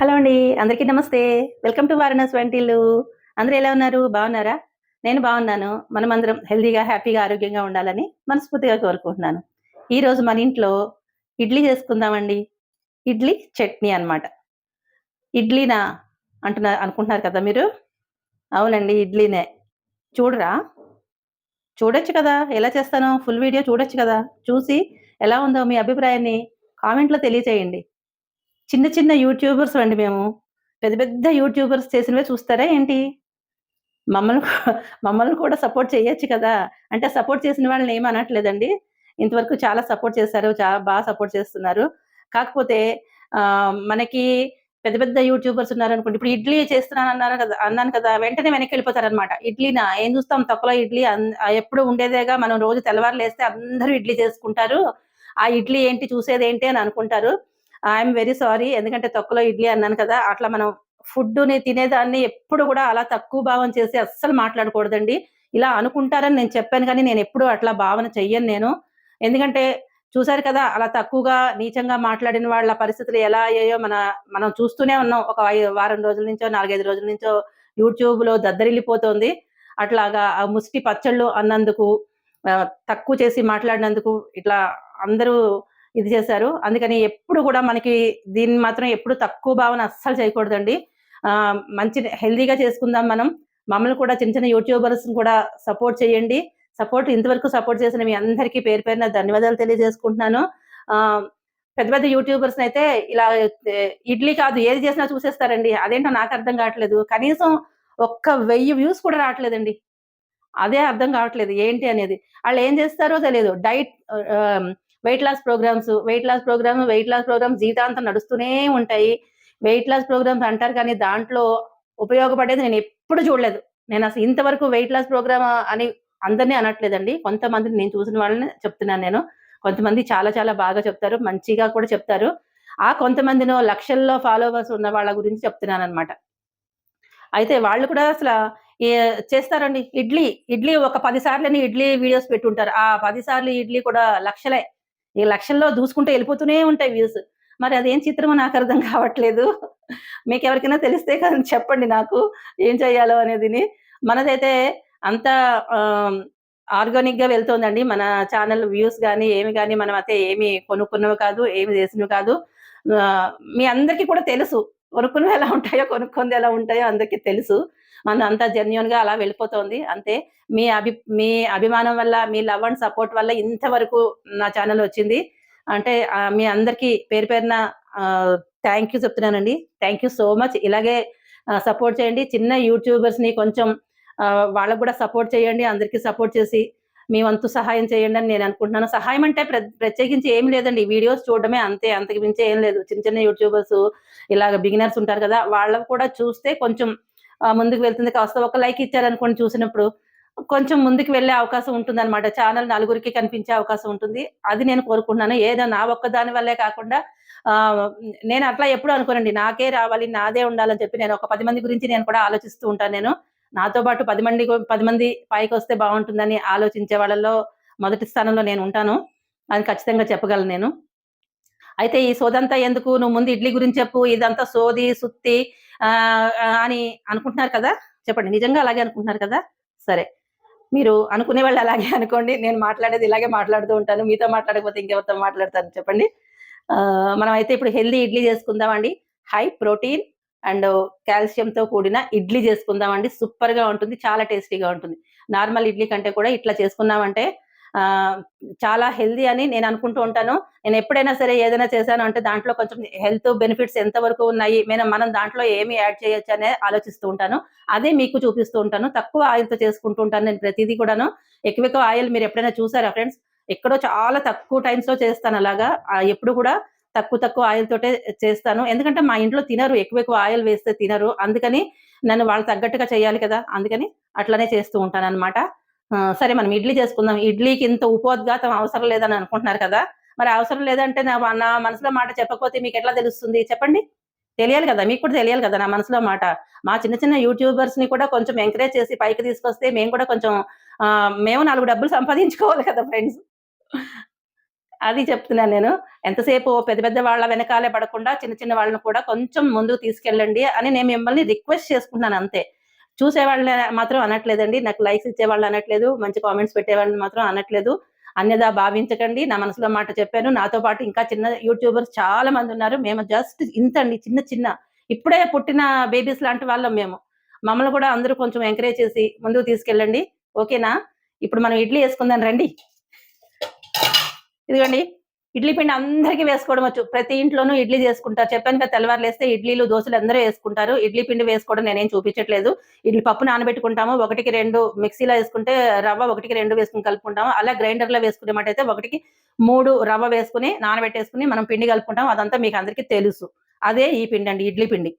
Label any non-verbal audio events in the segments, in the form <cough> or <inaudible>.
Hello అండి అందరికీ నమస్తే. వెల్కమ్ టు వారణాసి వంటిల్లు. అందరూ ఎలా ఉన్నారు? బాగున్నారా? నేను బాగున్నాను. మనం అందరం హెల్తీగా హ్యాపీగా ఆరోగ్యంగా ఉండాలని మనస్ఫూర్తిగా కోరుకుంటున్నాను. ఈరోజు మన ఇంట్లో ఇడ్లీ చేసుకుందామండి. ఇడ్లీ చట్నీ అన్నమాట. ఇడ్లీనా అంటున్నారు అనుకుంటున్నారు కదా మీరు? అవునండి ఇడ్లీనే. చూడరా? చూడొచ్చు కదా. ఎలా చేస్తానో? ఫుల్ వీడియో చూడొచ్చు కదా. చూసి ఎలా ఉందో మీ అభిప్రాయాన్ని కామెంట్లో తెలియచేయండి. చిన్న చిన్న యూట్యూబర్స్ అండి మేము. పెద్ద పెద్ద యూట్యూబర్స్ చేసినవే చూస్తారా ఏంటి? మమ్మల్ని మమ్మల్ని కూడా సపోర్ట్ చేయొచ్చు కదా. అంటే సపోర్ట్ చేసిన వాళ్ళని ఏం అనట్లేదండి. ఇంతవరకు చాలా సపోర్ట్ చేశారు చాలా బాగా సపోర్ట్ చేస్తున్నారు. కాకపోతే ఆ, మనకి పెద్ద పెద్ద యూట్యూబర్స్ ఉన్నారనుకోండి ఇప్పుడు ఇడ్లీ చేస్తున్నాను అన్నారు కదా అన్నాను కదా వెంటనే వెనక్కి వెళ్ళిపోతారనమాట. ఇడ్లీనా ఏం చూస్తాం తక్కువ ఇడ్లీ ఎప్పుడు ఉండేదేగా మనం రోజు తెల్లవారులు వేస్తే అందరూ ఇడ్లీ చేసుకుంటారు. ఆ ఇడ్లీ ఏంటి చూసేది ఏంటి అని అనుకుంటారు. ఐఎమ్ వెరీ సారీ ఎందుకంటే తొక్కలో ఇడ్లీ అన్నాను కదా అట్లా మనం ఫుడ్ని తినేదాన్ని ఎప్పుడు కూడా అలా తక్కువ భావం చేసి అస్సలు మాట్లాడకూడదండి. ఇలా అనుకుంటారని నేను చెప్పాను కానీ నేను ఎప్పుడు అట్లా భావన చెయ్యను నేను. ఎందుకంటే చూసారు కదా అలా తక్కువగా నీచంగా మాట్లాడిన వాళ్ళ పరిస్థితులు ఎలా అయ్యాయో మన మనం చూస్తూనే ఉన్నాం. ఒక వారం రోజుల నుంచో నాలుగైదు రోజుల నుంచో యూట్యూబ్లో అట్లాగా ఆ ముష్టి పచ్చళ్ళు అన్నందుకు ఆ, తక్కువ చేసి మాట్లాడినందుకు ఇట్లా అందరూ ఇది చేశారు. అందుకని ఎప్పుడు కూడా మనకి దీన్ని మాత్రం ఎప్పుడు తక్కువ భావన అస్సలు చేయకూడదండి. మంచి హెల్దీగా చేసుకుందాం మనం. మమ్మల్ని కూడా చిన్న చిన్న యూట్యూబర్స్ కూడా సపోర్ట్ చేయండి. సపోర్ట్ ఇంతవరకు సపోర్ట్ చేసిన మీ అందరికీ పేరు పేరున ధన్యవాదాలు తెలియజేసుకుంటున్నాను. పెద్ద పెద్ద యూట్యూబర్స్ అయితే ఇలా ఇడ్లీ కాదు ఏది చేసినా చూసేస్తారండి. అదేంటో నాకు అర్థం కావట్లేదు. కనీసం ఒక్క వెయ్యి వ్యూస్ కూడా రావట్లేదండి. అదే అర్థం కావట్లేదు ఏంటి అనేది. వాళ్ళు ఏం చేస్తారో తెలియదు. Diet weight loss programs weight loss program weight loss program జీవితాంతం నడుస్తూనే ఉంటాయి. వెయిట్ లాస్ ప్రోగ్రామ్స్ అంటారు కానీ దాంట్లో ఉపయోగపడేది నేను ఎప్పుడు చూడలేదు. నేను అసలు ఇంతవరకు వెయిట్ లాస్ ప్రోగ్రామ్ అని అందరినీ అనట్లేదండి. కొంతమంది నేను చూసిన వాళ్ళని చెప్తున్నాను నేను. కొంతమంది చాలా చాలా బాగా చెప్తారు మంచిగా కూడా చెప్తారు. ఆ కొంతమందినో లక్షల్లో ఫాలోవర్స్ ఉన్న వాళ్ళ గురించి చెప్తున్నాను అనమాట అయితే వాళ్ళు కూడా అసలు చేస్తారండి? ఇడ్లీ ఇడ్లీ ఒక పది సార్లని ఇడ్లీ వీడియోస్ పెట్టుంటారు. ఆ పది సార్లు ఇడ్లీ కూడా లక్షలే. ఈ లక్షల్లో దూసుకుంటూ వెళ్ళిపోతూనే ఉంటాయి వ్యూస్ మరి అదేం చిత్రమో నాకు అర్థం కావట్లేదు. మీకు ఎవరికైనా తెలిస్తే కానీ చెప్పండి నాకు ఏం చేయాలో అనేదిని. మనదైతే అంత ఆర్గానిక్గా వెళ్తోందండి మన ఛానల్ వ్యూస్ కానీ ఏమి కానీ మనం అయితే ఏమి కొనుక్కున్నవి కాదు ఏమి చేసినవి కాదు. మీ అందరికీ కూడా తెలుసు. కొనుక్కున్నవి ఎలా ఉంటాయో కొనుక్కుంది ఎలా ఉంటాయో అందరికీ తెలుసు. మన అంతా జెన్యున్గా అలా వెళ్ళిపోతోంది. అంతే మీ అభి మీ అభిమానం వల్ల మీ లవ్ అండ్ సపోర్ట్ వల్ల ఇంతవరకు నా ఛానల్ వచ్చింది. అంటే మీ అందరికీ పేరు పేరున థ్యాంక్ యూ చెప్తున్నానండి. థ్యాంక్ యూ సో మచ్ ఇలాగే సపోర్ట్ చేయండి. చిన్న యూట్యూబర్స్ని కొంచెం వాళ్ళకు కూడా సపోర్ట్ చేయండి. అందరికీ సపోర్ట్ చేసి మీ వంతు సహాయం చేయండి అని నేను అనుకుంటున్నాను. సహాయం అంటే ప్రత్యేకించి ఏం లేదండి. వీడియోస్ చూడడమే అంతే. అంతకు మించి ఏం లేదు. చిన్న చిన్న యూట్యూబర్స్ ఇలాగ బిగినర్స్ ఉంటారు కదా వాళ్ళకు కూడా చూస్తే కొంచెం ముందుకు వెళ్తుంది. కాస్త ఒక లైక్ ఇచ్చారనుకోండి చూసినప్పుడు కొంచెం ముందుకు వెళ్ళే అవకాశం ఉంటుంది అనమాట ఛానల్ నలుగురికి కనిపించే అవకాశం ఉంటుంది. అది నేను కోరుకుంటున్నాను. ఏదో నా ఒక్క దాని వల్లే కాకుండా ఆ, నేను అట్లా ఎప్పుడు అనుకోనండి. నాకే రావాలి నాదే ఉండాలని చెప్పి నేను ఒక పది మంది గురించి నేను కూడా ఆలోచిస్తూ ఉంటాను నేను. నాతో పాటు పది మంది పది మంది పైకి వస్తే బాగుంటుందని ఆలోచించే వాళ్ళలో మొదటి స్థానంలో నేను ఉంటాను. అని ఖచ్చితంగా చెప్పగలను నేను. అయితే ఈ సోదంతా ఎందుకు? నువ్వు ముందు ఇడ్లీ గురించి చెప్పు ఇదంతా సోది సుత్తి ఆ, అని అనుకుంటున్నారు కదా? చెప్పండి. నిజంగా అలాగే అనుకుంటున్నారు కదా? సరే. మీరు అనుకునే వాళ్ళు అలాగే <laughs> అనుకోండి. నేను మాట్లాడేది ఇలాగే మాట్లాడుతూ ఉంటాను. మీతో మాట్లాడకపోతే ఇంకెవరితో మాట్లాడతాను? చెప్పండి. ఆ, మనం అయితే ఇప్పుడు హెల్దీ ఇడ్లీ చేసుకుందామండి హై ప్రోటీన్ అండ్ కాల్షియంతో కూడిన ఇడ్లీ చేసుకుందామండి. సూపర్గా ఉంటుంది. చాలా టేస్టీగా ఉంటుంది. నార్మల్ ఇడ్లీ కంటే కూడా ఇట్లా చేసుకున్నామంటే ఆ, చాలా హెల్దీ అని నేను అనుకుంటూ ఉంటాను. నేను ఎప్పుడైనా సరే ఏదైనా చేశాను అంటే దాంట్లో కొంచెం హెల్త్ బెనిఫిట్స్ ఎంత వరకు ఉన్నాయి నేను మనం దాంట్లో ఏమి యాడ్ చేయొచ్చు అనే ఆలోచిస్తూ ఉంటాను. అదే మీకు చూపిస్తూ ఉంటాను. తక్కువ ఆయిల్తో చేసుకుంటూ ఉంటాను నేను ప్రతిదీ కూడాను. ఎక్కువ ఎక్కువ ఆయిల్ మీరు ఎప్పుడైనా చూసారా ఫ్రెండ్స్? ఎక్కడో చాలా తక్కువ టైమ్స్లో చేస్తాను అలాగా. ఎప్పుడు కూడా తక్కువ తక్కువ ఆయిల్ తోటే చేస్తాను. ఎందుకంటే మా ఇంట్లో తినరు ఎక్కువ ఎక్కువ ఆయిల్ వేస్తే తినరు. అందుకని నన్ను వాళ్ళు తగ్గట్టుగా చేయాలి కదా. అందుకని అట్లనే చేస్తూ ఉంటాను అనమాట సరే మనం ఇడ్లీ చేసుకుందాం. ఇడ్లీకి ఇంత ఉపోద్ఘాతం అవసరం లేదని అనుకుంటున్నారు కదా. మరి అవసరం లేదంటే నా నా మనసులో మాట చెప్పకపోతే మీకు ఎట్లా తెలుస్తుంది? చెప్పండి. తెలియాలి కదా. మీకు కూడా తెలియాలి కదా నా మనసులో మాట. మా చిన్న చిన్న యూట్యూబర్స్ని కూడా కొంచెం ఎంకరేజ్ చేసి పైకి తీసుకొస్తే మేము కూడా కొంచెం మేము నాలుగు డబ్బులు సంపాదించుకోవాలి కదా ఫ్రెండ్స్. అది చెప్తున్నాను నేను. ఎంతసేపు పెద్ద పెద్ద వాళ్ళ వెనకాలే పడకుండా చిన్న చిన్న వాళ్ళని కూడా కొంచెం ముందుకు తీసుకెళ్ళండి అని నేను మిమ్మల్ని రిక్వెస్ట్ చేసుకున్నాను అంతే. చూసేవాళ్ళని మాత్రం అనట్లేదండి. నాకు లైక్స్ ఇచ్చే వాళ్ళు అనట్లేదు. మంచి కామెంట్స్ పెట్టేవాళ్ళని మాత్రం అనట్లేదు. అన్యదా భావించకండి. నా మనసులో మాట చెప్పాను. నాతో పాటు ఇంకా చిన్న యూట్యూబర్స్ చాలా మంది ఉన్నారు. మేము జస్ట్ ఇంతండి చిన్న చిన్న. ఇప్పుడే పుట్టిన బేబీస్ లాంటి వాళ్ళం మేము. మమ్మల్ని కూడా అందరూ కొంచెం ఎంకరేజ్ చేసి ముందుకు తీసుకెళ్ళండి. ఓకేనా? ఇప్పుడు మనం ఇడ్లీ వేసుకుందాం రండి. ఇదిగోండి ఇడ్లీ పిండి అందరికీ వేసుకోవడం వచ్చు. ప్రతి ఇంట్లోనూ ఇడ్లీ చేసుకుంటారు చెప్పాను కదా తెల్లవారు లేస్తే ఇడ్లీలు దోశలు అందరూ వేసుకుంటారు. ఇడ్లీ పిండి వేసుకోవడం నేనేం చూపించట్లేదు. ఇడ్లీ పప్పు నానబెట్టుకుంటాము ఒకటికి రెండు మిక్సీలో వేసుకుంటే రవ్వ ఒకటికి రెండు వేసుకుని కలుపుకుంటాము. అలా గ్రైండర్లో వేసుకునేమాట అయితే ఒకటికి మూడు రవ్వ వేసుకుని నానబెట్టేసుకుని మనం పిండి కలుపుకుంటాం అదంతా మీకు అందరికీ తెలుసు. అదే ఈ పిండి అండి ఇడ్లీ పిండి.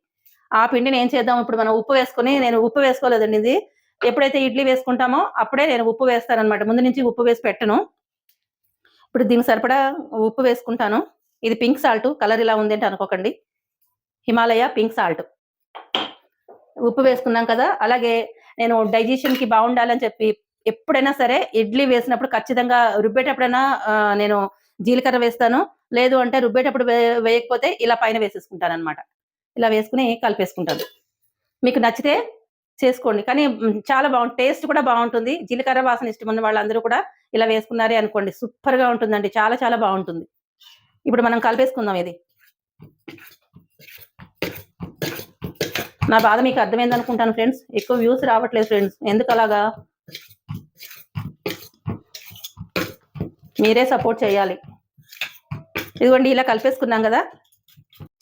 ఆ పిండిని ఏం చేద్దాం. ఇప్పుడు మనం ఉప్పు వేసుకుని నేను ఉప్పు వేసుకోలేదండి ఇది. ఎప్పుడైతే ఇడ్లీ వేసుకుంటామో అప్పుడే నేను ఉప్పు వేస్తాను అనమాట ముందు నుంచి ఉప్పు వేసి పెట్టను. ఇప్పుడు దీనికి సరిపడా ఉప్పు వేసుకుంటాను. ఇది పింక్ సాల్ట్ కలర్ ఇలా ఉంది అంటే అనుకోకండి. Himalaya pink salt. ఉప్పు వేసుకున్నాం కదా అలాగే నేను డైజెషన్కి బాగుండాలని చెప్పి ఎప్పుడైనా సరే ఇడ్లీ వేసినప్పుడు ఖచ్చితంగా రుబ్బేటప్పుడైనా నేను జీలకర్ర వేస్తాను. లేదు అంటే రుబ్బేటప్పుడు వేయకపోతే ఇలా పైన వేసేసుకుంటాను అనమాట ఇలా వేసుకుని కలిపేసుకుంటాను. మీకు నచ్చితే చేసుకోండి. కానీ చాలా బాగుంటుంది టేస్ట్ కూడా బాగుంటుంది. జీలకర్ర వాసన ఇష్టం ఉన్న వాళ్ళందరూ కూడా ఇలా వేసుకున్నారే అనుకోండి సూపర్గా ఉంటుందండి చాలా చాలా బాగుంటుంది. ఇప్పుడు మనం కలిపేసుకుందాం ఇది. నా బాధ మీకు అర్థమైంది అనుకుంటాను ఫ్రెండ్స్. ఎక్కువ వ్యూస్ రావట్లేదు ఫ్రెండ్స్. ఎందుకు అలాగా? మీరే సపోర్ట్ చేయాలి. ఇదిగోండి ఇలా కలిపేసుకున్నాం కదా.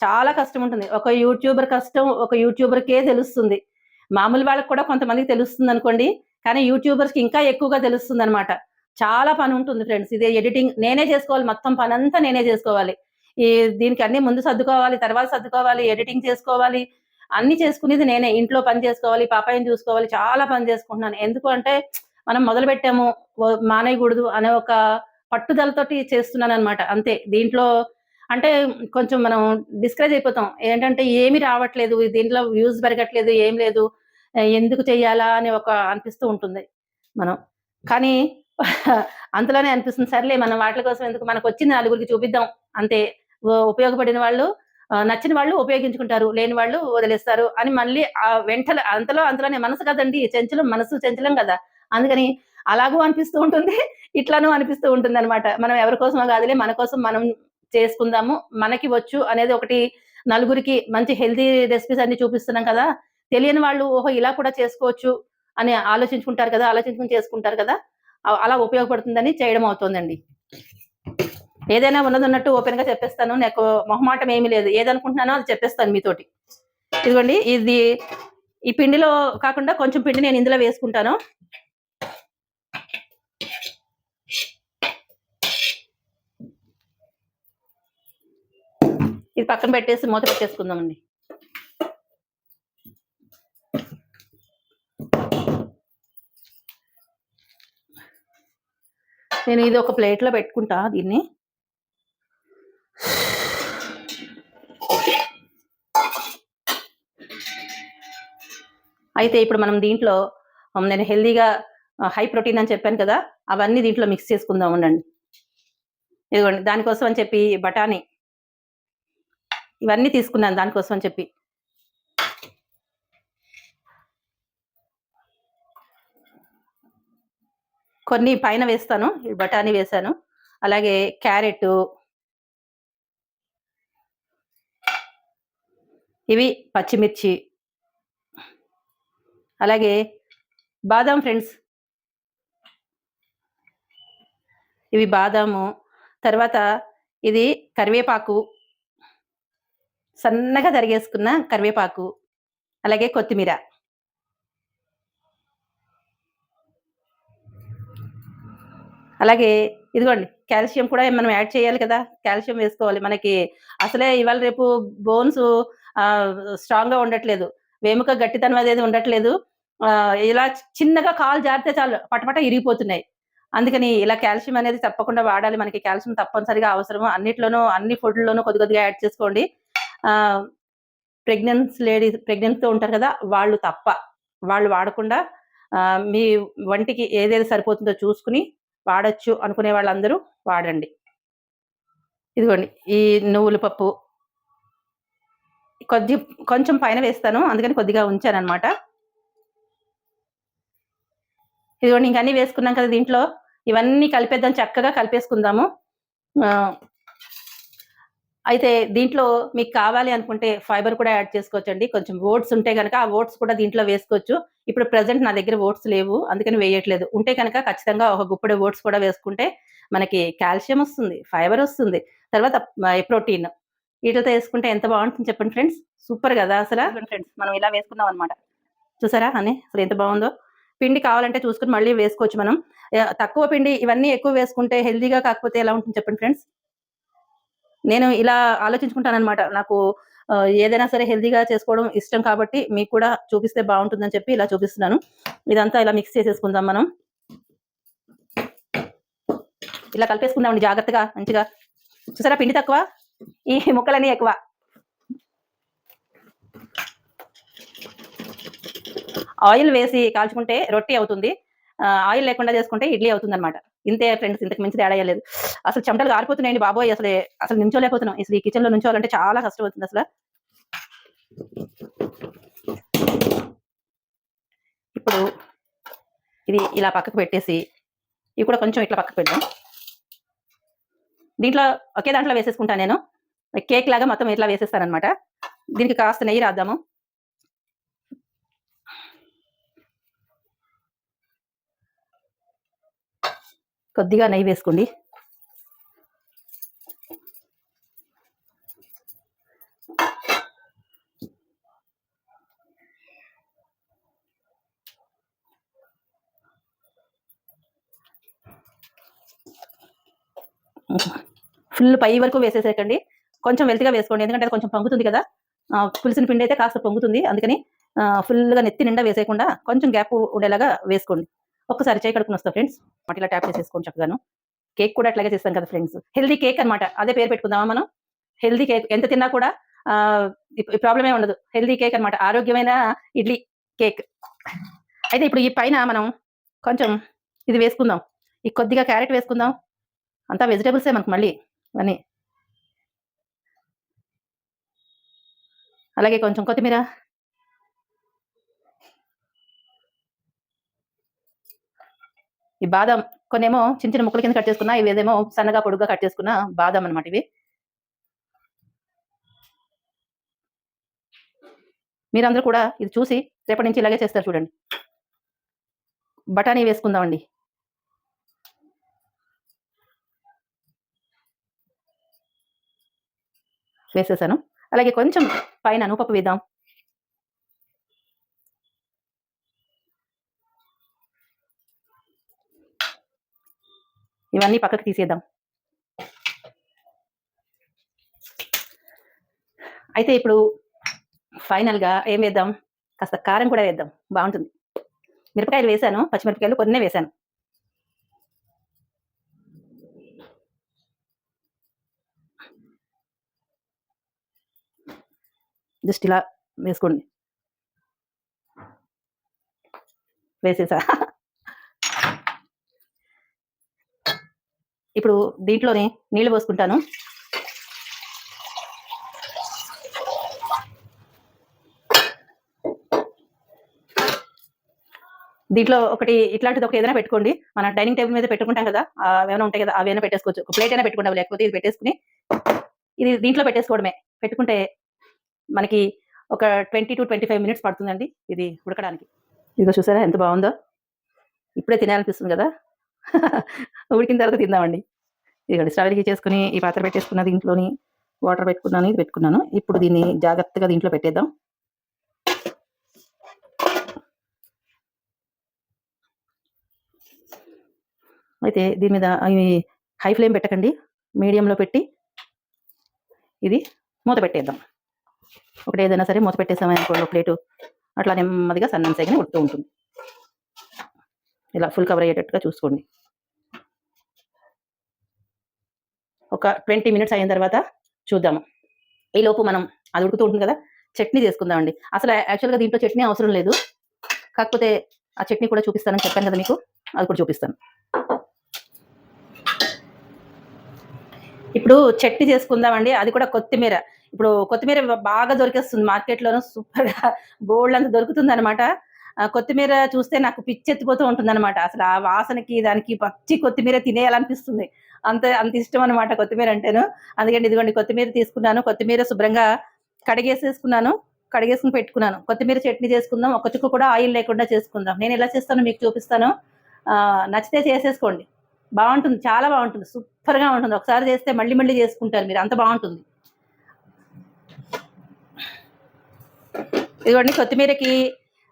చాలా కష్టం ఉంటుంది. ఒక యూట్యూబర్ కష్టం ఒక యూట్యూబర్కే తెలుస్తుంది. మామూలు వాళ్ళకి కూడా కొంతమందికి తెలుస్తుంది అనుకోండి కానీ యూట్యూబర్స్కి ఇంకా ఎక్కువగా తెలుస్తుంది అనమాట చాలా పని ఉంటుంది ఫ్రెండ్స్. ఇదే ఎడిటింగ్ నేనే చేసుకోవాలి. మొత్తం పని అంతా నేనే చేసుకోవాలి. ఈ దీనికి అన్ని ముందు సర్దుకోవాలి తర్వాత సర్దుకోవాలి ఎడిటింగ్ చేసుకోవాలి. అన్ని చేసుకునేది నేనే. ఇంట్లో పని చేసుకోవాలి పాపాయిని చూసుకోవాలి. చాలా పని చేసుకుంటున్నాను. ఎందుకు అంటే మనం మొదలు పెట్టాము మానేయకూడదు అనే ఒక పట్టుదలతోటి చేస్తున్నాను అనమాట అంతే. దీంట్లో అంటే కొంచెం మనం డిస్కరేజ్ అయిపోతాం. ఏంటంటే ఏమి రావట్లేదు. దీంట్లో వ్యూస్ పెరగట్లేదు ఏం లేదు. ఎందుకు చేయాలా అని ఒక అనిపిస్తూ ఉంటుంది మనం. కానీ అంతలోనే అనిపిస్తుంది. సర్లే మనం వాటి కోసం ఎందుకు మనకు వచ్చింది నలుగురికి చూపిద్దాం. అంతే. ఉపయోగపడిన వాళ్ళు నచ్చిన వాళ్ళు ఉపయోగించుకుంటారు. లేని వాళ్ళు వదిలేస్తారు అని మళ్ళీ ఆ వెంటల అంతలో అంతలోనే మనసు కదండి. చెంచలం మనసు చెంచలం కదా. అందుకని అలాగూ అనిపిస్తూ ఉంటుంది. ఇట్లానూ అనిపిస్తూ ఉంటుంది అనమాట మనం ఎవరి కోసమో కాదులే మన కోసం మనం చేసుకుందాము. మనకి వచ్చు అనేది ఒకటి. నలుగురికి మంచి హెల్తీ రెసిపీస్ అన్ని చూపిస్తున్నాం కదా. తెలియని వాళ్ళు ఓహో ఇలా కూడా చేసుకోవచ్చు అని ఆలోచించుకుంటారు కదా ఆలోచించుకుని చేసుకుంటారు కదా. అలా ఉపయోగపడుతుందని చేయడం అవుతుందండి. ఏదైనా ఉన్నది ఉన్నట్టు ఓపెన్గా చెప్పేస్తాను నాకు మొహమాటం ఏమీ లేదు. ఏదనుకుంటున్నానో అది చెప్పేస్తాను మీతోటి. ఇదిగోండి ఇది ఈ పిండిలో కాకుండా కొంచెం పిండి నేను ఇందులో వేసుకుంటాను. ఇది పక్కన పెట్టేసి మూత పెట్టేసుకుందామండి. నేను ఇది ఒక ప్లేట్లో పెట్టుకుంటా దీన్ని. అయితే ఇప్పుడు మనం దీంట్లో నేను హెల్దీగా హై ప్రోటీన్ అని చెప్పాను కదా అవన్నీ దీంట్లో మిక్స్ చేసుకుందాం ఉండండి. ఇదిగోండి దానికోసం అని చెప్పి బఠానీ. ఇవన్నీ తీసుకున్నాను దానికోసం అని చెప్పి. కొన్ని పైన వేస్తాను బఠానీ వేసాను అలాగే క్యారెట్. ఇవి పచ్చిమిర్చి. అలాగే బాదాం ఫ్రెండ్స్. ఇవి బాదాము. తర్వాత ఇది కరివేపాకు. సన్నగా తరిగేసుకున్న కరివేపాకు. అలాగే కొత్తిమీర. అలాగే ఇదిగోండి కాల్షియం కూడా మనం యాడ్ చేయాలి కదా కాల్షియం వేసుకోవాలి. మనకి అసలే ఇవాళ రేపు బోన్స్ స్ట్రాంగ్గా ఉండట్లేదు. వెముక గట్టితనం అనేది ఉండట్లేదు. ఆ, ఇలా చిన్నగా కాలు జారితే చాలు పటపట ఇరిగిపోతున్నాయి. అందుకని ఇలా కాల్షియం అనేది తప్పకుండా వాడాలి. మనకి కాల్షియం తప్పనిసరిగా అవసరము. అన్నిట్లోనూ అన్ని ఫుడ్లోనూ కొద్ది కొద్దిగా యాడ్ చేసుకోండి. ఆ ప్రెగ్నెన్స్ లేడీస్ ప్రెగ్నెన్స్తో ఉంటారు కదా వాళ్ళు తప్ప. వాళ్ళు వాడకుండా ఆ, మీ వంటికి ఏదేది సరిపోతుందో చూసుకుని వాడచ్చు అనుకునే వాళ్ళందరూ వాడండి. ఇదిగోండి ఈ నువ్వుల పప్పు. కొద్ది కొంచెం పైన వేస్తాను అందుకని కొద్దిగా ఉంచాను అనమాట ఇదిగోండి ఇంకన్నీ వేసుకున్నాం కదా దీంట్లో. ఇవన్నీ కలిపేద్దాం చక్కగా కలిపేసుకుందాము. ఆ, అయితే దీంట్లో మీకు కావాలి అనుకుంటే ఫైబర్ కూడా యాడ్ చేసుకోవచ్చండి. కొంచెం ఓట్స్ ఉంటే కనుక ఆ ఓట్స్ కూడా దీంట్లో వేసుకోవచ్చు. ఇప్పుడు ప్రజెంట్ నా దగ్గర ఓట్స్ లేవు అందుకని వేయట్లేదు. ఉంటే కనుక ఖచ్చితంగా ఒక గుప్పడి ఓట్స్ కూడా వేసుకుంటే మనకి కాల్షియం వస్తుంది ఫైబర్ వస్తుంది. తర్వాత ప్రోటీన్. వీటితో వేసుకుంటే ఎంత బాగుంటుంది చెప్పండి ఫ్రెండ్స్? సూపర్ కదా అసలు? ఫ్రెండ్స్ మనం ఇలా వేసుకుందాం అనమాట చూసారా? అని అసలు ఎంత బాగుందో. పిండి కావాలంటే చూసుకుని మళ్ళీ వేసుకోవచ్చు మనం. తక్కువ పిండి ఇవన్నీ ఎక్కువ వేసుకుంటే హెల్దీగా కాకపోతే ఎలా ఉంటుంది చెప్పండి ఫ్రెండ్స్? నేను ఇలా ఆలోచించుకుంటాను అనమాట నాకు ఏదైనా సరే హెల్దీగా చేసుకోవడం ఇష్టం కాబట్టి మీకు కూడా చూపిస్తే బాగుంటుందని చెప్పి ఇలా చూపిస్తున్నాను. ఇదంతా ఇలా మిక్స్ చేసేసుకుందాం మనం. ఇలా కలిపేసుకుందామండి జాగ్రత్తగా మంచిగా. చూసారా పిండి తక్కువ? ఈ ముక్కలన్నీ ఎక్కువ. ఆయిల్ వేసి కాల్చుకుంటే రొట్టి అవుతుంది. ఆయిల్ లేకుండా చేసుకుంటే ఇడ్లీ అవుతుంది అనమాట ఇంతే ఫ్రెండ్స్ ఇంతకు మించి తేడా లేదు. అసలు చెమటలు గారిపోతున్నాయండి బాబోయ్. అసలు అసలు నించోలేకపోతున్నాం. అసలు ఈ కిచెన్లో నుంచోవాలంటే చాలా కష్టం అవుతుంది అసలు. ఇప్పుడు ఇది ఇలా పక్కకు పెట్టేసి ఇవి కూడా కొంచెం ఇట్లా పక్కకు పెడదాం. దీంట్లో ఒకే దాంట్లో వేసేసుకుంటాను నేను. కేక్ లాగా మొత్తం ఇట్లా వేసేస్తాను అనమాట దీనికి కాస్త నెయ్యి రాద్దాము. కొద్దిగా నెయ్యి వేసుకోండి. ఫుల్ పై వరకు వేసేసేకండి కొంచెం వెల్తిగా వేసుకోండి. ఎందుకంటే అది కొంచెం పొంగుతుంది కదా. పులిసిన పిండి అయితే కాస్త పొంగుతుంది. అందుకని ఫుల్గా నెత్తి నిండా వేసేయకుండా కొంచెం గ్యాప్ ఉండేలాగా వేసుకోండి. ఒక్కసారి చేయి కడుకుని వస్తా ఫ్రెండ్స్ వాటి ఇలా ట్యాప్ చేసేసుకోండి చక్కగాను. కేక్ కూడా అట్లాగే చేస్తాం కదా ఫ్రెండ్స్ హెల్దీ కేక్ అన్నమాట. అదే పేరు పెట్టుకుందామా మనం? హెల్దీ కేక్ ఎంత తిన్నా కూడా ప్రాబ్లమే ఉండదు. హెల్దీ కేక్ అన్నమాట. ఆరోగ్యమైన ఇడ్లీ కేక్ అయితే ఇప్పుడు ఈ పైన మనం కొంచెం ఇది వేసుకుందాం. ఈ కొద్దిగా క్యారెట్ వేసుకుందాం. అంతా వెజిటేబుల్సే మనకు మళ్ళీ అన్నీ అలాగే కొంచెం కొత్తిమీర. ఈ బాదం కొన్నేమో చిన్న చిన్న ముక్కల కింద కట్ చేసుకున్నా ఇవి ఏదేమో సన్నగా పొడుగ్గా కట్ చేసుకున్న బాదం అన్నమాట ఇవి. మీరందరూ కూడా ఇది చూసి రేపటి నుంచి ఇలాగే చేస్తారు చూడండి. బఠానీ వేసుకుందామండి. వేసేసాను. అలాగే కొంచెం పైన అనుపప్పు వేద్దాం. ఇవన్నీ పక్కకు తీసేద్దాం. అయితే ఇప్పుడు ఫైనల్గా ఏం వేద్దాం? కాస్త కారం కూడా వేద్దాం. బాగుంటుంది. మిరపకాయలు వేసాను పచ్చిమిరపకాయలు కొన్నే వేసాను. జస్ట్ ఇలా వేసుకోండి. వేసేసా. ఇప్పుడు దీంట్లోనే నీళ్ళు పోసుకుంటాను. దీంట్లో ఒకటి ఇట్లాంటిది ఒకటి ఏదైనా పెట్టుకోండి. మన డైనింగ్ టేబుల్ మీద పెట్టుకుంటాం కదా ఏమైనా ఉంటాయి కదా అవి పెట్టేసుకోవచ్చు. ప్లేట్ అయినా పెట్టుకుంటాం లేకపోతే ఇది పెట్టేసుకుని ఇది దీంట్లో పెట్టేసుకోవడమే. పెట్టుకుంటే మనకి ఒక twenty to twenty five minutes పడుతుందండి ఇది ఉడకడానికి. ఇదిగో చూసారా ఎంత బాగుందో? ఇప్పుడే తినాలనిపిస్తుంది కదా? <laughs> ఉడికిన తర్వాత తిందామండి. ఇదిగోండి స్టవ్ చేసుకుని ఈ పాత్ర పెట్టేసుకున్న దీంట్లోని వాటర్ పెట్టుకున్నాను ఇది పెట్టుకున్నాను. ఇప్పుడు దీన్ని జాగ్రత్తగా దీంట్లో పెట్టేద్దాం. అయితే దీని మీద అవి హై ఫ్లేమ్ పెట్టకండి. మీడియంలో పెట్టి ఇది మూత పెట్టేద్దాం. ఒకటి ఏదైనా సరే మూత పెట్టేసామని అనుకోండి ఒక ప్లేటు. అట్లా నెమ్మదిగా సన్నం సేగని ఉడుతూ ఉంటుంది. ఇలా ఫుల్ కవర్ అయ్యేటట్టుగా చూసుకోండి. ఒక ట్వంటీ మినిట్స్ అయిన తర్వాత చూద్దాము ఈలోపు లోపు మనం అది ఉడుకుతూ ఉంటుంది కదా చట్నీ చేసుకుందామండి. అసలు యాక్చువల్గా దీంట్లో చట్నీ అవసరం లేదు. కాకపోతే ఆ చట్నీ కూడా చూపిస్తానని చెప్పాను కదా మీకు అది కూడా చూపిస్తాను. ఇప్పుడు చట్నీ చేసుకుందామండి. అది కూడా కొత్తిమీర. ఇప్పుడు కొత్తిమీర బాగా దొరికేస్తుంది మార్కెట్లోనూ సూపర్గా బోల్డ్ అంత దొరుకుతుంది అనమాట కొత్తిమీర చూస్తే నాకు పిచ్చెత్తిపోతూ ఉంటుంది అనమాట అసలు ఆ వాసనకి దానికి పచ్చి కొత్తిమీర తినేయాలనిపిస్తుంది. అంత అంత ఇష్టం అనమాట కొత్తిమీర అంటేను. అందుకని ఇదిగోండి కొత్తిమీర తీసుకున్నాను. కొత్తిమీర శుభ్రంగా కడిగేసేసుకున్నాను. కడిగేసుకుని పెట్టుకున్నాను. కొత్తిమీర చట్నీ చేసుకుందాం. ఒక చుక్క కూడా ఆయిల్ లేకుండా చేసుకుందాం. నేను ఎలా చేస్తానో మీకు చూపిస్తాను. నచ్చితే చేసేసుకోండి. బాగుంటుంది. చాలా బాగుంటుంది. సూపర్గా ఉంటుంది. ఒకసారి చేస్తే మళ్ళీ మళ్ళీ చేసుకుంటారు మీరు. అంత బాగుంటుంది. ఇదిగోండి కొత్తిమీరకి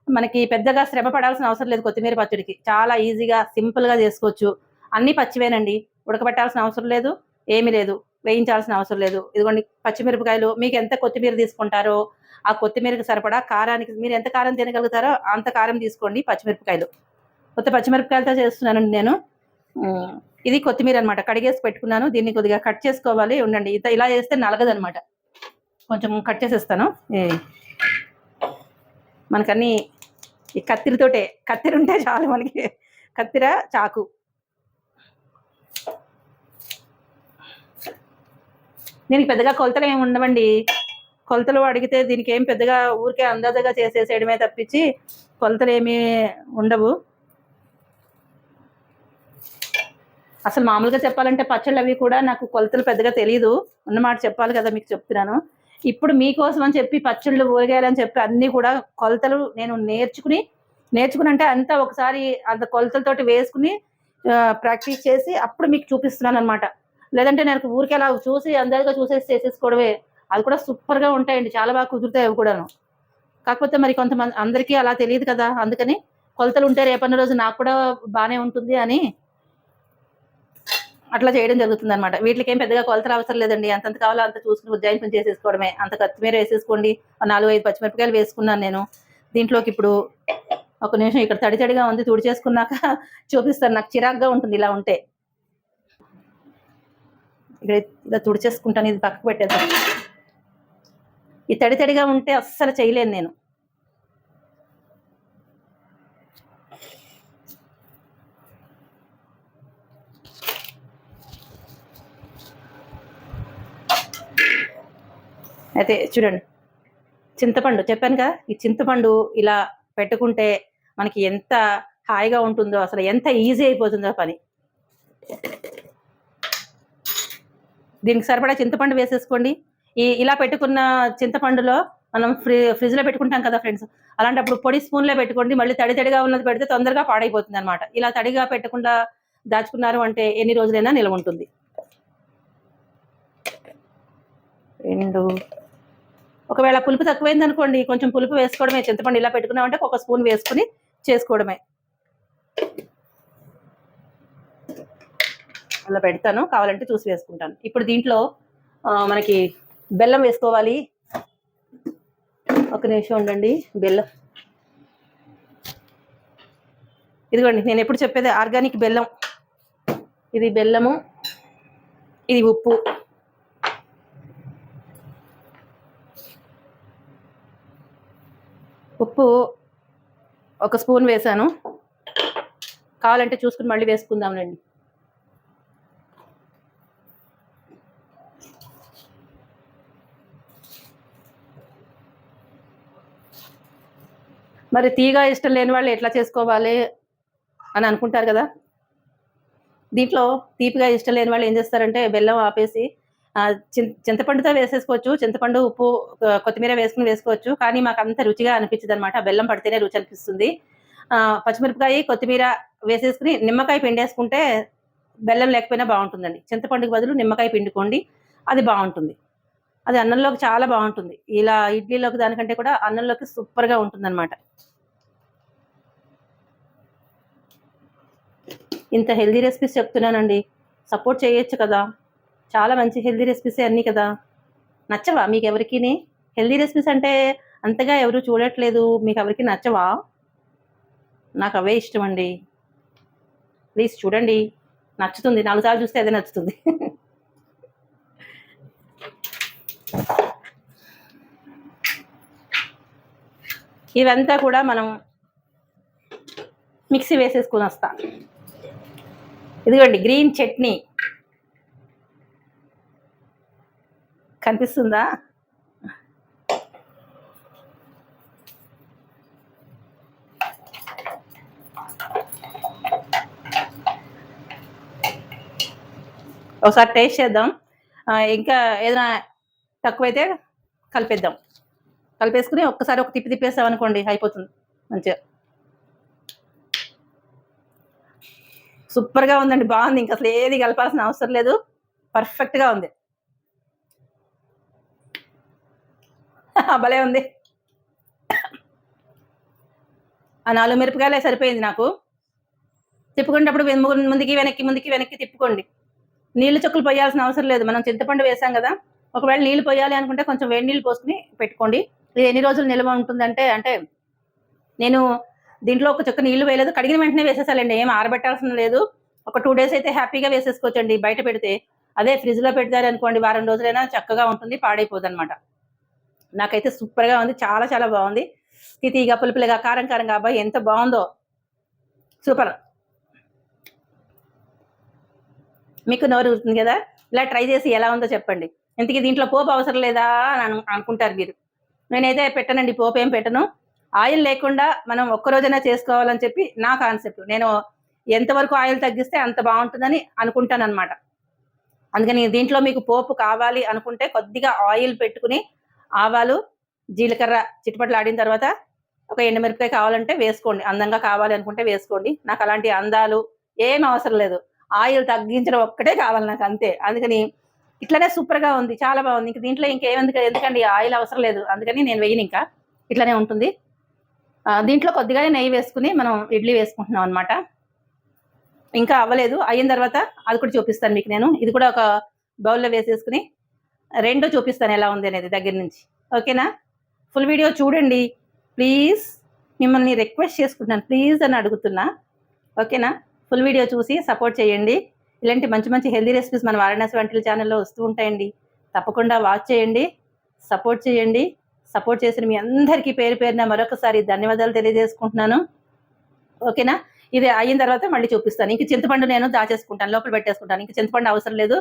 మనకి పెద్దగా శ్రమ పడాల్సిన అవసరం లేదు కొత్తిమీర పచ్చడికి. చాలా ఈజీగా సింపుల్గా చేసుకోవచ్చు. అన్ని పచ్చివేనండి. ఉడకబెట్టాల్సిన అవసరం లేదు ఏమీ లేదు. వేయించాల్సిన అవసరం లేదు. ఇదిగోండి పచ్చిమిరపకాయలు మీకు ఎంత కొత్తిమీర తీసుకుంటారో ఆ కొత్తిమీరకు సరిపడా కారానికి మీరు ఎంత కారం తినగలుగుతారో అంత కారం తీసుకోండి పచ్చిమిరపకాయలు. కొత్త పచ్చిమిరపకాయలతో చేస్తున్నానండి నేను. ఇది కొత్తిమీర అనమాట కడిగేసి పెట్టుకున్నాను. దీన్ని కొద్దిగా కట్ చేసుకోవాలి. ఉండండి. ఇంత ఇలా చేస్తే నలగదనమాట కొంచెం కట్ చేసేస్తాను. మనకన్నీ ఈ కత్తిరితోటే కత్తిరి ఉంటే చాలు మనకి. కత్తిర చాకు. దీనికి పెద్దగా కొలతలు ఏమి ఉండవండి. కొలతలు అడిగితే దీనికి ఏం పెద్దగా ఊరికే అందాజగా చేసేసేయడమే తప్పించి కొలతలు ఏమీ ఉండవు. అసలు మామూలుగా చెప్పాలంటే పచ్చళ్ళు అవి కూడా నాకు కొలతలు పెద్దగా తెలియదు ఉన్నమాట చెప్పాలి కదా మీకు చెప్తున్నాను. ఇప్పుడు మీకోసం అని చెప్పి పచ్చళ్ళు ఊరగాయలని చెప్పి అన్నీ కూడా కొలతలు నేను నేర్చుకుని నేర్చుకుని అంటే అంతా ఒకసారి అంత కొలతలతోటి వేసుకుని ప్రాక్టీస్ చేసి అప్పుడు మీకు చూపిస్తున్నాను అనమాట లేదంటే నాకు ఊరికే అలా చూసి అందరిగా చూసేసి చేసేసుకోవడమే. అది కూడా సూపర్గా ఉంటాయండి. చాలా బాగా కుదురుతాయి అవి కూడాను. కాకపోతే మరి కొంతమంది అందరికీ అలా తెలియదు కదా. అందుకని కొలతలు ఉంటే రేపన్న రోజు నాకు కూడా బాగానే ఉంటుంది అని అట్లా చేయడం జరుగుతుంది అనమాట వీటికి ఏం పెద్దగా కొలతలు అవసరం లేదండి. అంతంత కావాలో అంత చూసుకుని ఉజ్జాయింపు చేసేసుకోవడమే. అంత కొత్తిమీర వేసేసుకోండి. నాలుగు ఐదు పచ్చిమిరపకాయలు వేసుకున్నాను నేను. దీంట్లోకి ఇప్పుడు ఒక నిమిషం ఇక్కడ తడి తడిగా ఉంది. తుడి చేసుకున్నాక <laughs> చూపిస్తాను. నాకు చిరాగ్గా ఉంటుంది ఇలా ఉంటే. ఇక్కడ ఇలా తుడి చేసుకుంటాను ఇది పక్కకు పెట్టేస్తాను ఈ తడి తడిగా ఉంటే అస్సలు చేయలేను నేను. అయితే చూడండి. చింతపండు చెప్పాను కదా ఈ చింతపండు ఇలా పెట్టుకుంటే మనకి ఎంత హాయిగా ఉంటుందో అసలు ఎంత ఈజీ అయిపోతుందో పని. దీనికి సరిపడా చింతపండు వేసేసుకోండి. ఈ ఇలా పెట్టుకున్న చింతపండులో మనం ఫ్రి ఫ్రిడ్జ్లో పెట్టుకుంటాం కదా ఫ్రెండ్స్ అలాంటప్పుడు పొడి స్పూన్లో పెట్టుకోండి. మళ్ళీ తడి తడిగా ఉన్నది పెడితే తొందరగా పాడైపోతుంది అనమాట ఇలా తడిగా పెట్టకుండా దాచుకున్నారు అంటే ఎన్ని రోజులైనా నిల్వ ఉంటుంది. రెండు ఒకవేళ పులుపు తక్కువైంది అనుకోండి కొంచెం పులుపు వేసుకోవడమే చింతపండు ఇలా పెట్టుకున్నామంటే ఒక స్పూన్ వేసుకుని చేసుకోవడమే. అలా పెడతాను కావాలంటే చూసి వేసుకుంటాను. ఇప్పుడు దీంట్లో మనకి బెల్లం వేసుకోవాలి. ఒక నిమిషం ఉండండి బెల్లం. ఇదిగోండి నేను ఎప్పుడు చెప్పేది ఆర్గానిక్ బెల్లం. ఇది బెల్లము ఇది ఉప్పు. ఉప్పు ఒక స్పూన్ వేసాను. కావాలంటే చూసుకుని మళ్ళీ వేసుకుందాంలేండి. మరి తీగా ఇష్టం లేని వాళ్ళు ఎట్లా చేసుకోవాలి అని అనుకుంటారు కదా? దీంట్లో తీపిగా ఇష్టం లేని వాళ్ళు ఏం చేస్తారంటే బెల్లం ఆపేసి చింతపండుతో వేసేసుకోవచ్చు. చింతపండు ఉప్పు కొత్తిమీర వేసుకుని వేసుకోవచ్చు. కానీ మాకు అంత రుచిగా అనిపించదు అనమాట బెల్లం పడితేనే రుచి అనిపిస్తుంది. పచ్చిమిరపకాయ కొత్తిమీర వేసేసుకుని నిమ్మకాయ పిండేసుకుంటే బెల్లం లేకపోయినా బాగుంటుందండి. చింతపండుకి బదులు నిమ్మకాయ పిండుకోండి. అది బాగుంటుంది. అది అన్నంలోకి చాలా బాగుంటుంది. ఇలా ఇడ్లీలోకి దానికంటే కూడా అన్నంలోకి సూపర్గా ఉంటుంది అనమాట ఇంత హెల్దీ రెసిపీస్ చెప్తున్నానండి. సపోర్ట్ చేయొచ్చు కదా. చాలా మంచి హెల్దీ రెసిపీసే అన్నీ కదా. నచ్చవా మీకు ఎవరికి హెల్దీ రెసిపీస్ అంటే అంతగా ఎవరు చూడట్లేదు. మీకు ఎవరికి నచ్చవా? నాకు అవే ఇష్టం అండి ప్లీజ్ చూడండి. నచ్చుతుంది. నాలుగు సార్లు చూస్తే అదే నచ్చుతుంది. ఇవంతా కూడా మనం మిక్సీ వేసేసుకుని వస్తా. ఇదిగోండి గ్రీన్ చట్నీ. కనిపిస్తుందా? ఒకసారి టేస్ట్ చేద్దాం. ఇంకా ఏదైనా తక్కువైతే కలిపేద్దాం. కలిపేసుకుని ఒక్కసారి ఒక తిప్పి తిప్పేస్తాం అనుకోండి అయిపోతుంది మంచిగా. సూపర్గా ఉందండి బాగుంది. ఇంకా అసలు ఏది కలపాల్సిన అవసరం లేదు. పర్ఫెక్ట్గా ఉంది. <laughs> భలే ఉంది. ఆ నాలుగు మిరపకాయలే సరిపోయింది నాకు. తిప్పుకునేటప్పుడు ముందుకి వెనక్కి ముందుకి వెనక్కి తిప్పుకోండి. నీళ్ళు చుక్కలు పోయాల్సిన అవసరం లేదు. మనం చింతపండు వేసాం కదా ఒకవేళ నీళ్ళు పోయాలి అనుకుంటే కొంచెం వేడి నీళ్ళు పోసుకుని పెట్టుకోండి. ఇది ఎన్ని రోజులు నిల్వ ఉంటుందంటే అంటే నేను దీంట్లో ఒక చుక్క నీళ్ళు వేయలేదు. కడిగిన వెంటనే వేసేసాలండి. ఏం ఆరబెట్టాల్సిన లేదు. ఒక టూ డేస్ అయితే హ్యాపీగా వేసేసుకోవచ్చండి. బయట పెడితే అదే ఫ్రిడ్జ్లో పెడతారు అనుకోండి వారం రోజులైనా చక్కగా ఉంటుంది పాడైపోదు అనమాట నాకైతే సూపర్గా ఉంది చాలా చాలా బాగుంది. తితిగా పులుపులుగా కారం కారంగా అబ్బాయి ఎంత బాగుందో. సూపర్ మీకు నోరు ఉంటుంది కదా? ఇలా ట్రై చేసి ఎలా ఉందో చెప్పండి. ఇంతకీ దీంట్లో పోపు అవసరం లేదా అని అనుకుంటారు మీరు. నేనైతే పెట్టనండి పోపు ఏం పెట్టను. ఆయిల్ లేకుండా మనం ఒక్క రోజైనా చేసుకోవాలని చెప్పి నా కాన్సెప్ట్ నేను ఎంతవరకు ఆయిల్ తగ్గిస్తే అంత బాగుంటుందని అనుకుంటాను అనమాట అందుకని దీంట్లో మీకు పోపు కావాలి అనుకుంటే కొద్దిగా ఆయిల్ పెట్టుకుని ఆవాలు జీలకర్ర చిట్టుపట్లు ఆడిన తర్వాత ఒక ఎండుమిరపకాయ కావాలంటే వేసుకోండి. అందంగా కావాలి అనుకుంటే వేసుకోండి. నాకు అలాంటి అందాలు ఏం అవసరం లేదు. ఆయిల్ తగ్గించడం ఒక్కటే కావాలి నాకు అంతే. అందుకని ఇట్లానే సూపర్గా ఉంది. చాలా బాగుంది. ఇంక దీంట్లో ఇంకేముంది ఎందుకండి? ఆయిల్ అవసరం లేదు. అందుకని నేను వేయను ఇంకా. ఇట్లానే ఉంటుంది. దీంట్లో కొద్దిగానే నెయ్యి వేసుకుని మనం ఇడ్లీ వేసుకుంటున్నాం అనమాట ఇంకా అవ్వలేదు. అయిన తర్వాత అది కూడా చూపిస్తాను మీకు నేను. ఇది కూడా ఒక బౌల్లో వేసేసుకుని రెండో చూపిస్తాను ఎలా ఉంది అనేది దగ్గర నుంచి. ఓకేనా? ఫుల్ వీడియో చూడండి. ప్లీజ్ మిమ్మల్ని రిక్వెస్ట్ చేసుకుంటున్నాను. ప్లీజ్ అని అడుగుతున్నా. ఓకేనా? ఫుల్ వీడియో చూసి సపోర్ట్ చేయండి. ఇలాంటి మంచి మంచి హెల్దీ రెసిపీస్ మన వారణాసి వంటల ఛానల్లో వస్తూ ఉంటాయండి. తప్పకుండా వాచ్ చేయండి. సపోర్ట్ చేయండి. సపోర్ట్ చేసిన మీ అందరికీ పేరు పేరున మరొకసారి ధన్యవాదాలు తెలియజేసుకుంటున్నాను. ఓకేనా? ఇది అయిన తర్వాత మళ్ళీ చూపిస్తాను. ఇంక చింతపండు నేను దాచేసుకుంటాను. లోపల పెట్టేసుకుంటాను. ఇంక చింతపండు అవసరం లేదు.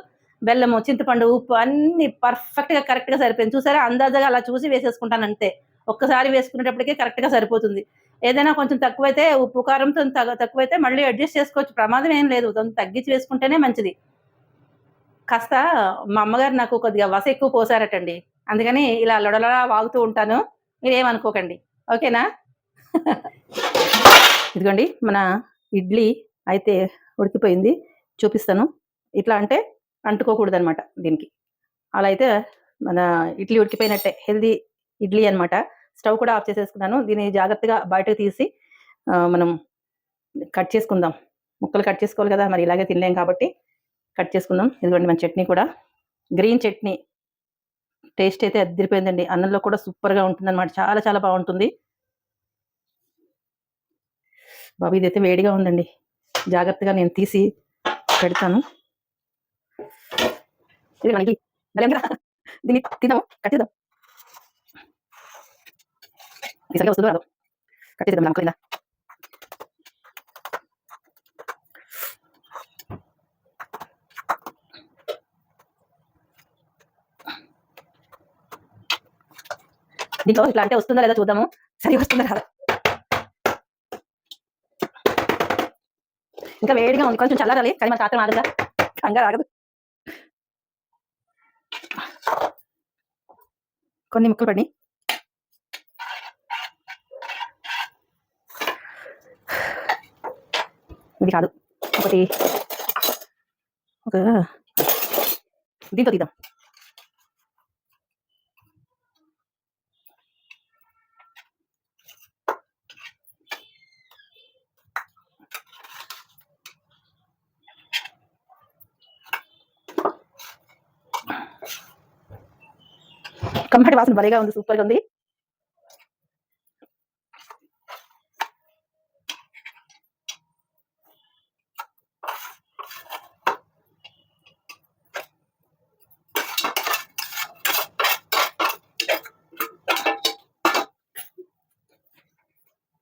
బెల్లము చింతపండు ఉప్పు అన్ని పర్ఫెక్ట్గా కరెక్ట్గా సరిపోయింది. చూసారా? అందాజగా అలా చూసి వేసేసుకుంటాను అంతే. ఒక్కసారి వేసుకునేటప్పటికే కరెక్ట్గా సరిపోతుంది. ఏదైనా కొంచెం తక్కువైతే ఉప్పు కారంతో తక్కువైతే మళ్ళీ అడ్జస్ట్ చేసుకోవచ్చు. ప్రమాదం ఏం లేదు. కొంచెం తగ్గించి వేసుకుంటేనే మంచిది. కాస్త మా అమ్మగారు నాకు కొద్దిగా వస ఎక్కువ పోసారటండి. అందుకని ఇలా లొడలలా వాగుతూ ఉంటాను. మీరేమనుకోకండి. ఓకేనా? ఇదిగోండి మన ఇడ్లీ అయితే ఉడికిపోయింది. చూపిస్తాను. ఇట్లా అంటే అంటుకోకూడదు అనమాట దీనికి. అలా అయితే మన ఇడ్లీ ఉడికిపోయినట్టే హెల్దీ ఇడ్లీ అనమాట స్టవ్ కూడా ఆఫ్ చేసేసుకున్నాను. దీన్ని జాగ్రత్తగా బయటకు తీసి మనం కట్ చేసుకుందాం. ముక్కలు కట్ చేసుకోవాలి కదా మరి ఇలాగే తినలేం కాబట్టి కట్ చేసుకుందాం. ఇదిగోండి మన చట్నీ కూడా. గ్రీన్ చట్నీ. టేస్ట్ అయితే అదిరిపోయిందండి. అన్నంలో కూడా సూపర్గా ఉంటుంది అనమాట చాలా చాలా బాగుంటుంది. బాబు ఇదైతే వేడిగా ఉందండి. జాగ్రత్తగా నేను తీసి పెడతాను. ఇది మనకి బలంగా దీన్ని తిందాం కట్టిద్దాం ఇది సరిగా వస్తుందో రాదు కట్టిద్దాం చేద్దాం అనుకోలేదా దీంట్లో ఇట్లా అంటే వస్తుందా లేదా చూద్దాము సరి వస్తుందా రాదా ఇంకా వేడిగా ఉంది కొంచెం చల్లారాలి కానీ మన తాత్రం ఆగదా కంగారు ఆగదు కొన్ని ముక్కలు పడి ఇది కాదు. ఒకటి. ఒక దీంతో తీద్దాం. కమ్మటి వాసన భలేగా ఉంది సూపర్గా ఉంది.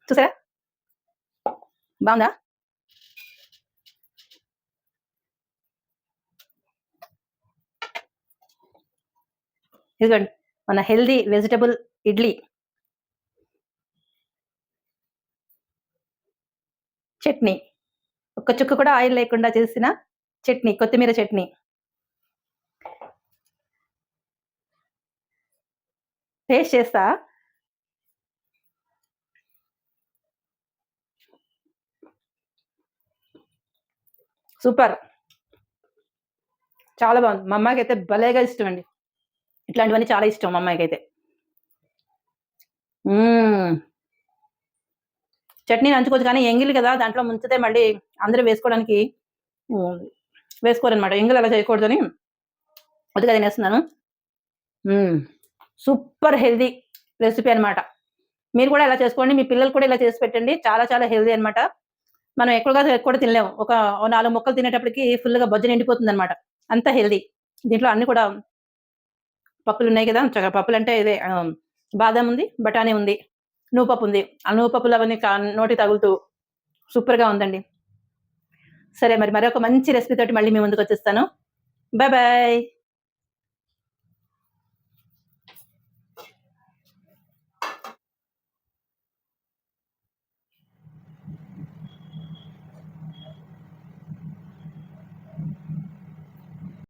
చూసారా? బాగుందా? ఇదిగోండి. మన హెల్దీ వెజిటబుల్ ఇడ్లీ. చట్నీ. ఒక్క చుక్క కూడా ఆయిల్ లేకుండా చేసిన చట్నీ కొత్తిమీర చట్నీ. టేస్ట్ చేస్తా. సూపర్. చాలా బాగుంది. మా అమ్మాయికి అయితే భలేగా ఇష్టం అండి ఇట్లాంటివన్నీ చాలా ఇష్టం మా అమ్మాయికి అయితే చట్నీ నంచుకోవచ్చు కానీ ఎంగిల్ కదా దాంట్లో ముంచితే మళ్ళీ అందరూ వేసుకోవడానికి వేసుకోరనమాట ఎంగిల్ అలా చేయకూడదని కొద్దిగా తినేస్తున్నాను సూపర్ హెల్దీ రెసిపీ అన్నమాట. మీరు కూడా ఇలా చేసుకోండి మీ పిల్లలు కూడా ఇలా చేసి పెట్టండి. చాలా చాలా హెల్దీ అన్నమాట. మనం ఎక్కువగా ఎక్కువ తినలేము. ఒక నాలుగు ముక్కలు తినేటప్పటికి ఫుల్గా బొజ్జ నిండిపోతుంది అనమాట అంత హెల్దీ. దీంట్లో అన్ని కూడా పప్పులు ఉన్నాయి కదా చక్కగా పప్పులు అంటే ఇదే బాదం ఉంది బఠానీ ఉంది నూపప్పు ఉంది ఆ నూపప్పులు అవన్నీ కా- నోటి తగులుతూ సూపర్గా ఉందండి. సరే మరి మరొక మంచి రెసిపీ తోటి మళ్ళీ మీ ముందుకు వచ్చేస్తాను బాయ్ బాయ్